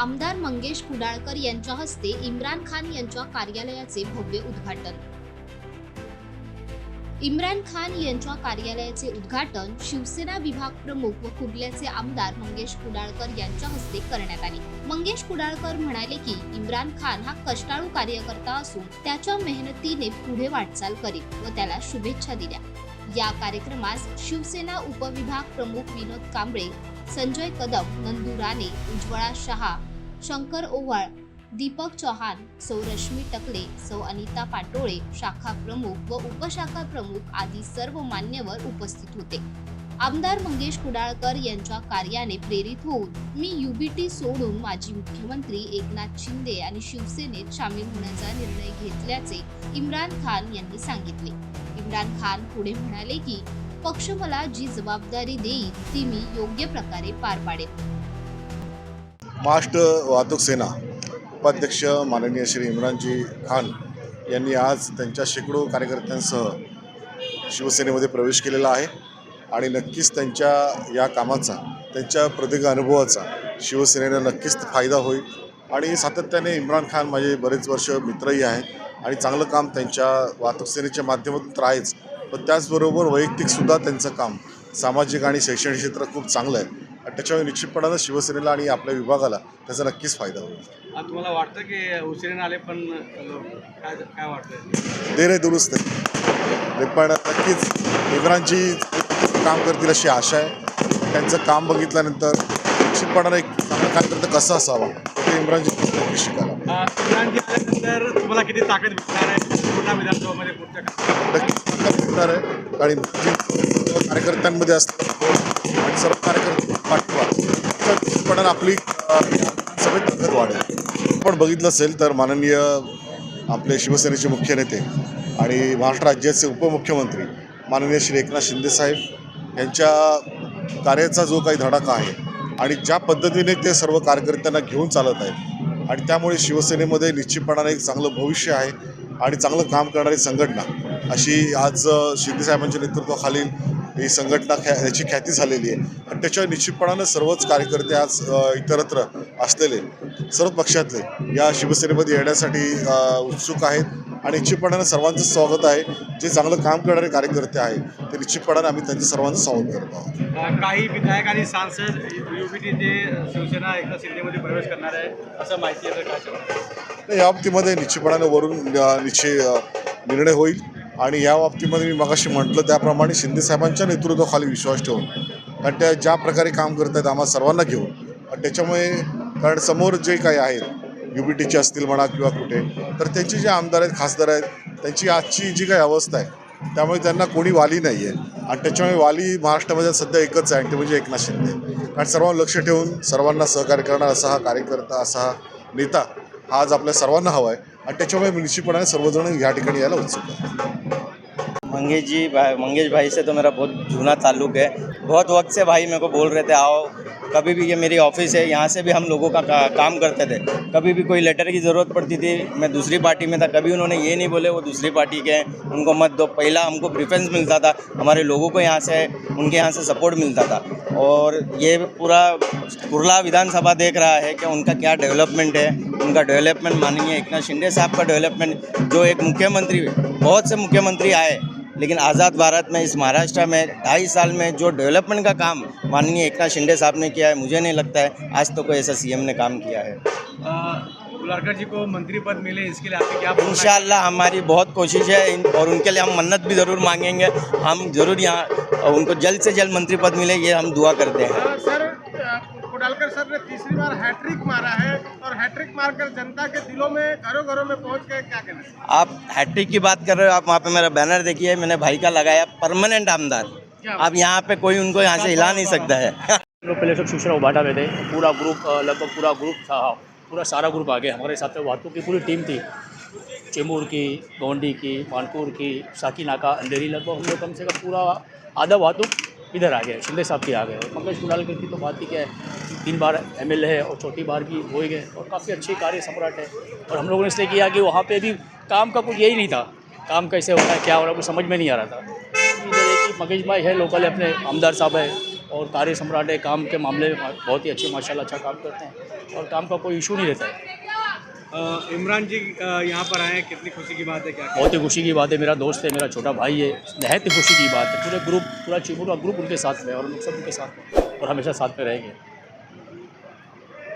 आमदार मंगेश कुडाळकर यांच्या हस्ते इम्रान खान यांच्या कार्यालयाचे भव्य उद्घाटन. इम्रान खान यांच्या कार्यालयाचे उद्घाटन शिवसेना विभाग प्रमुख व कुर्ल्याचे आमदार मंगेश कुडाळकर यांच्या हस्ते करण्यात आले. मंगेश कुडाळकर म्हणाले की इम्रान खान हा कष्टाळू कार्यकर्ता असून त्याच्या मेहनतीने पुढे वाटचाल करीत व त्याला शुभेच्छा दिल्या. या कार्यक्रमास शिवसेना उपविभाग प्रमुख विनोद कांबळे संजय कदम नंदू राणे उज्ज्वला शहा शंकर ओवाळ दीपक चौहान सौ रश्मी टकले सौ अनिता पाटोळे शाखा प्रमुख व उपशाखा प्रमुख आदी सर्व मान्यवर उपस्थित होते. आमदार मंगेश कुडाळकर यांच्या कार्याने प्रेरित होऊन मी युबीटी सोडून माजी मुख्यमंत्री एकनाथ शिंदे आणि शिवसेनेत सामील होण्याचा निर्णय घेतल्याचे इम्रान खान यांनी सांगितले. इम्रान खान पुढे म्हणाले की पक्ष मला जी जबाबदारी देईल ती मी योग्य प्रकारे पार पाडेल महाराष्ट्र वाहतूक सेना उपाध्यक्ष माननीय श्री इम्रानजी खान यांनी आज त्यांच्या शेकडो कार्यकर्त्यांसह शिवसेनेमध्ये प्रवेश केलेला आहे. आणि नक्कीच त्यांच्या या कामाचा त्यांच्या प्रदीर्घ अनुभवाचा शिवसेनेला नक्कीच फायदा होईल. आणि सातत्याने इम्रान खान माझे बरेच वर्ष मित्रही आहेत आणि चांगलं काम त्यांच्या वाहतूक सेनेच्या माध्यमातून तर आहेच. पण त्याचबरोबर वैयक्तिकसुद्धा त्यांचं काम सामाजिक आणि शैक्षणिक क्षेत्र खूप चांगलं आहे. आणि त्याच्यामुळे निश्चितपणानं शिवसेनेला आणि आपल्या विभागाला त्याचा नक्कीच फायदा होईल. तुम्हाला वाटतं की उशिरीने आले पण काय काय वाटतं ते नाही दुरुस्त. पण नक्कीच इम्रानजी काम करतील अशी आशा आहे. त्यांचं काम बघितल्यानंतर निश्चितपणानं एक चांगलं कार्यकर्ता कसा असावा ते इम्रानजी नक्की शिकायला इम्रानजी आल्यानंतर तुम्हाला किती ताकद भेटणार आहे? पुन्हा विधानसभामध्ये पुढच्या ताकद भेटणार आहे. कारण इम्रानजी कार्यकर्त्यांमध्ये असतात आणि सर्व कार्यकर्ते पाठवा. तर निश्चितपणानं आपली सभेत ताकद वाढेल. आपण बघितलं असेल तर माननीय आपले शिवसेनेचे मुख्य नेते आणि महाराष्ट्र राज्याचे उपमुख्यमंत्री माननीय श्री एकनाथ शिंदेसाहेब यांच्या कार्याचा जो काही धडाका आहे आणि ज्या पद्धतीने ते सर्व कार्यकर्त्यांना घेऊन चालत आहेत. आणि त्यामुळे शिवसेनेमध्ये निश्चितपणाने एक चांगलं भविष्य आहे आणि चांगलं काम करणारी संघटना. अशी आज शिंदेसाहेबांच्या नेतृत्वाखालील ही संघटना ख्या याची ख्याती झालेली आहे. आणि त्याच्यावर निश्चितपणानं सर्वच कार्यकर्ते आज इतरत्र असलेले सर्व पक्षातले या शिवसेनेमध्ये येण्यासाठी उत्सुक आहेत. आणि निश्चितपणानं सर्वांचं स्वागत आहे. जे चांगलं काम करणारे कार्यकर्ते आहेत ते निश्चितपणानं आम्ही त्यांचं सर्वांचं स्वागत करत आहोत. काही विधायक आणि सांसद युपीटीचे शिवसेना एकनाथ शिंदेमध्ये प्रवेश करणार आहे असं माहिती आहे काय या बाबतीमध्ये निश्चितपणाने वरून निश्चित निर्णय होईल. आणि या बाबतीमध्ये मी मगाशी म्हटलं त्याप्रमाणे शिंदेसाहेबांच्या नेतृत्वाखाली विश्वास ठेवून कारण त्या ज्या प्रकारे काम करत आहेत आम्हाला सर्वांना घेऊन आणि त्याच्यामुळे कारण समोर जे काही आहेत यू बी टीचे असतील म्हणा किंवा कुठे तर त्यांचे जे आमदार आहेत खासदार आहेत त्यांची आजची जी काही अवस्था आहे त्यामुळे त्यांना कोणी वाली नाही आहे आणि त्याच्यामुळे वाली महाराष्ट्रामध्ये सध्या एकच आहे ते म्हणजे एकनाथ शिंदे. कारण सर्वांना लक्ष ठेवून सर्वांना सहकार्य करणारा असा हा कार्यकर्ता असा हा नेता हा आज आपल्या सर्वांना हवा आहे. आणि त्याच्यामुळे निश्चितपणाने सर्वजण या ठिकाणी यायला उत्सुक आहे मंगेश जी भाई मंगेश भाई से तो मेरा बहुत जूना ताल्लुक है। बहुत वक्त से भाई मेरे को बोल रहे थे आओ कभी भी ये मेरी ऑफ़िस है यहाँ से भी हम लोगों का का, काम करते थे। कभी भी कोई लेटर की ज़रूरत पड़ती थी मैं दूसरी पार्टी में था कभी उन्होंने ये नहीं बोले वो दूसरी पार्टी के हैं। उनको मत दो पहला हमको प्रेफरेंस मिलता था हमारे लोगों को यहाँ से उनके यहाँ से सपोर्ट मिलता था। और ये पूरा कुरला विधानसभा देख रहा है कि उनका क्या डेवलपमेंट है। उनका डेवलपमेंट माननीय एकनाथ शिंदे साहब का डेवलपमेंट जो एक मुख्यमंत्री बहुत से मुख्यमंत्री आए लेकिन आज़ाद भारत में इस महाराष्ट्र में ढाई साल में जो डेवलपमेंट का काम माननीय एकनाथ शिंदे साहब ने किया है मुझे नहीं लगता है आज तो कोई ऐसा सीएम ने काम किया है। कुलारकर जी को मंत्री पद मिले इसके लिए आपकी क्या है? हमारी बहुत कोशिश है इन- और उनके लिए हम मन्नत भी ज़रूर मांगेंगे। हम ज़रूर यहाँ उनको जल्द से जल्द मंत्री पद मिले ये हम दुआ करते हैं। सर कुडालकर सर ने तीसरी बार हैट्रिक मारा है। हैट्रिक मारकर जनता के दिलों में घरों घरों में पहुँच गए क्या कहना है? आप हैट्रिक की बात कर रहे हो आप वहाँ पे मेरा बैनर देखिए मैंने भाई का लगाया परमानेंट आमदार। अब यहाँ पे कोई उनको यहाँ से हिला नहीं सकता है। लोग पहले सब शिवसेना उबाटा में थे पूरा ग्रुप लगभग पूरा ग्रुप था पूरा सारा ग्रुप आ गया हमारे साथ में वाहतूक की पूरी टीम थी। चेमूर की गोंडी की मानपुर की साकी नाका अंधेरी लगभग हम लोग कम से कम पूरा आधा वाहतूक इधर आ गए, शिंदे साहब के आ गए। और पंकज कुणालकर की तो बात ही क्या है, तीन बार एम है और चौथी बार भी हो ही गए और काफ़ी अच्छे कार्य सम्राट है। और हम लोगों ने इसलिए किया कि वहाँ पर भी काम का कुछ यही नहीं था। काम कैसे हो रहा है, क्या हो रहा है, कुछ समझ में नहीं आ रहा था। इधर मंगेश भाई है, लोकल अपने आमदार साहब है और कार्य सम्राट है, काम के मामले में बहुत ही अच्छे, माशाल्लाह अच्छा काम करते हैं और काम का कोई इशू नहीं रहता है। इमरान जी यहाँ पर आए, कितनी खुशी की बात है, क्या बहुत ही खुशी की बात है। मेरा दोस्त है, मेरा छोटा भाई है, नहत खुशी की बात है। पूरे ग्रुप पूरा पूरा ग्रुप उनके साथ में और लोग सब उनके साथ में और हमेशा साथ में रहेंगे।